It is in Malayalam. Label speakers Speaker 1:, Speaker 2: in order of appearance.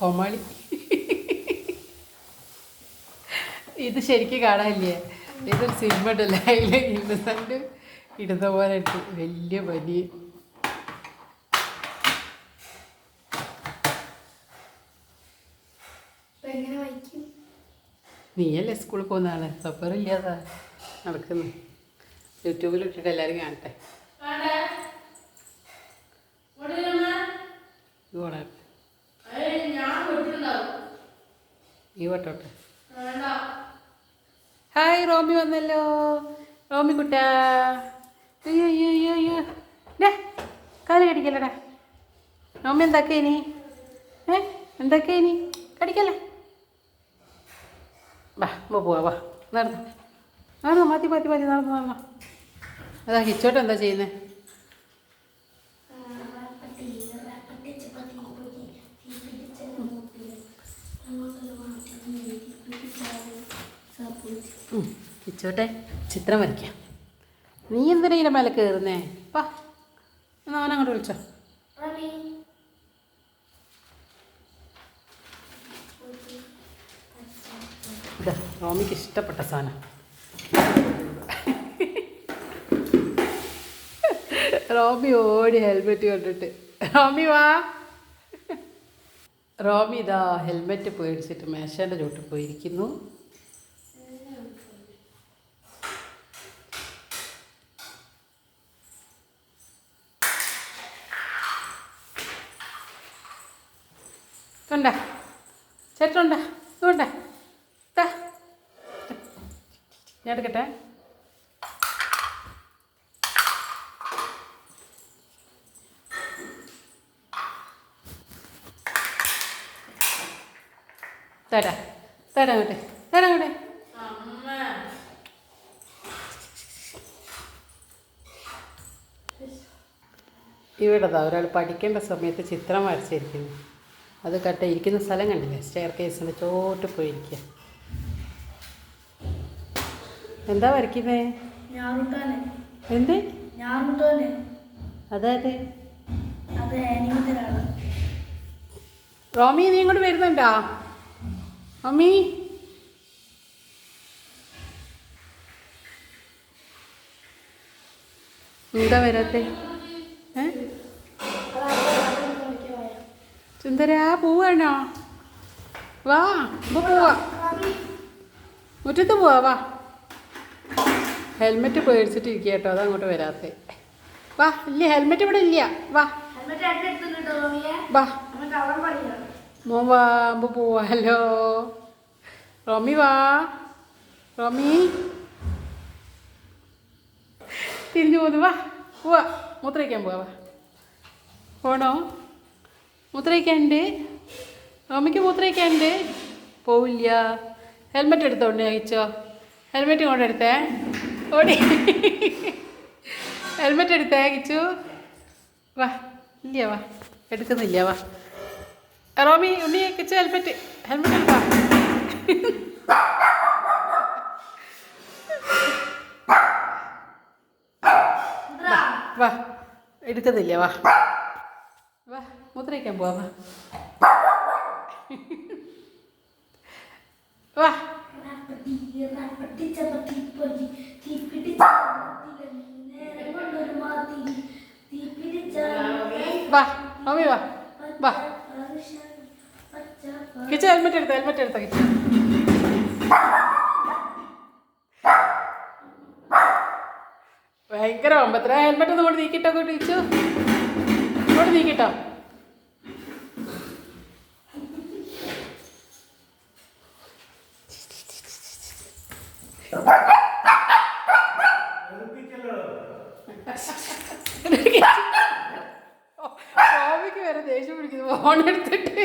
Speaker 1: കോമാളി. ഇത് ശരിക്കും കാണാനില്ലേ? ഇതൊരു സിനിമ ഉണ്ടല്ലേ. അതിൽ ഇന്നസെന്റ് ഇടുന്ന പോലെ ഉണ്ട് വലിയ പനി. നീയല്ലേ സ്കൂളിൽ പോകുന്നതാണ്. സപ്പറില്ലാതാ നടക്കുന്നു. യൂട്യൂബിൽ ഇട്ടിട്ട് എല്ലാവരും കാണട്ടെ. ഇത് ഈ വട്ടോട്ടെ. ഹായ് റോമി വന്നല്ലോ. റോമി കുട്ടാ. അയ്യോ അയ്യോ അയ്യോ അയ്യോ. ഡേ കാൽ കടിക്കല്ലടാ റോമി എന്താക്ക ഇനി? ഏ എന്താക്കാ ഇനി? കടിക്കല്ലേ? വാ വാ പോവാ വാ. നടന്നു. നടന്നു മാറ്റി മാറ്റി മാറ്റി നടന്നു നടന്നു. അതാ കിച്ചോട്ടെന്താ ചെയ്യുന്നത് ഹിച്ചോട്ടെ ചിത്രം വരയ്ക്കാം. നീ എന്തിനാ ഇതിന്റെ മേലെ കയറുന്നേ വാ എന്നാ അങ്ങോട്ട് വിളിച്ചോ. റോമിക്ക് ഇഷ്ടപ്പെട്ട സാധനം. റോമി ഓടി ഹെൽമെറ്റ് കണ്ടിട്ട്. റോമി വാ. റോമി ഇതാ ഹെൽമെറ്റ് പേടിച്ചിട്ട് മേശേന്റെ ചോട്ടിൽ പോയിരിക്കുന്നു. കണ്ട ചേട്ടനുണ്ട? ഇതുകൊണ്ട താ ഞാൻ എടുക്കട്ടെ. തരാ. തരാ അങ്ങോട്ടെ. തരാ അങ്ങോട്ടെ. ഇവിടെ ദാ ഒരാൾ പഠിക്കേണ്ട സമയത്ത് ചിത്രം വരച്ചിരിക്കുന്നു. അത് കട്ട ഇരിക്കുന്ന സ്ഥലം കണ്ടില്ലേ? സ്റ്റെയർ കേസിന്റെ ചോട്ട് പോയിരിക്കുക എന്താ വരയ്ക്കുന്നേ? എന്ത്? അതായത് റോമി നീ ഇങ്ങോട്ട് വരുന്നുണ്ടോ? മമ്മി? എന്താ വരാത്തെ? ഏ? സുന്ദര പോവാണോ? വാ ഇപ്പൊ പോവാ. മുറ്റത്ത് പോവാ വാ. ഹെൽമെറ്റ് പേടിച്ചിട്ട് ഇരിക്കുക കേട്ടോ അതങ്ങോട്ട് വരാത്തെ. വാ ഇല്ല ഹെൽമെറ്റ് ഇവിടെ ഇല്ല. വാ. വാ. മോൻ വാമ്പ് പോവാലോ റോമി വാ. റോമി. തിരിഞ്ഞു പോന്നു. വാ പോവാ. മൂത്രയ്ക്കാൻ പോവാ പോണോ? മൂത്രയ്ക്കാണ്ട് റോമിക്ക് മൂത്രയ്ക്കാണ്ട് പോവില്ല. ഹെൽമെറ്റ് എടുത്തോണ്ട് അയച്ചോ? ഹെൽമെറ്റ് കൊണ്ടെടുത്തേ ഓടി. ഹെൽമെറ്റ് എടുത്തേ കിച്ചു? വാ ഇല്ല വാ. എടുക്കുന്നില്ല വാ. റോമി ഉണ്ണി കിച്ചു ഹെൽമെറ്റ് ഹെൽമെറ്റ് എടുത്താ. വാ എടുക്കുന്നില്ല വാ. വാ മുദ്രയ്ക്കാൻ പോവാ വാ. വാ. വാ റോമി വാ. വാ. കിച്ചു ഹെൽമെറ്റ് എടുത്ത ഹെൽമെറ്റ് എടുത്ത കിച്ച ഭയങ്കര ഒമ്പത്തര ഹെൽമെറ്റ് ഒന്ന് കൊണ്ട് നീക്കിട്ടോ കൊണ്ട് കിച്ചു കൊണ്ട് നീക്കിട്ടോ റോമിക്ക് വരെ ദേഷ്യം പിടിക്കുന്നു. ഫോൺ എടുത്തിട്ട്.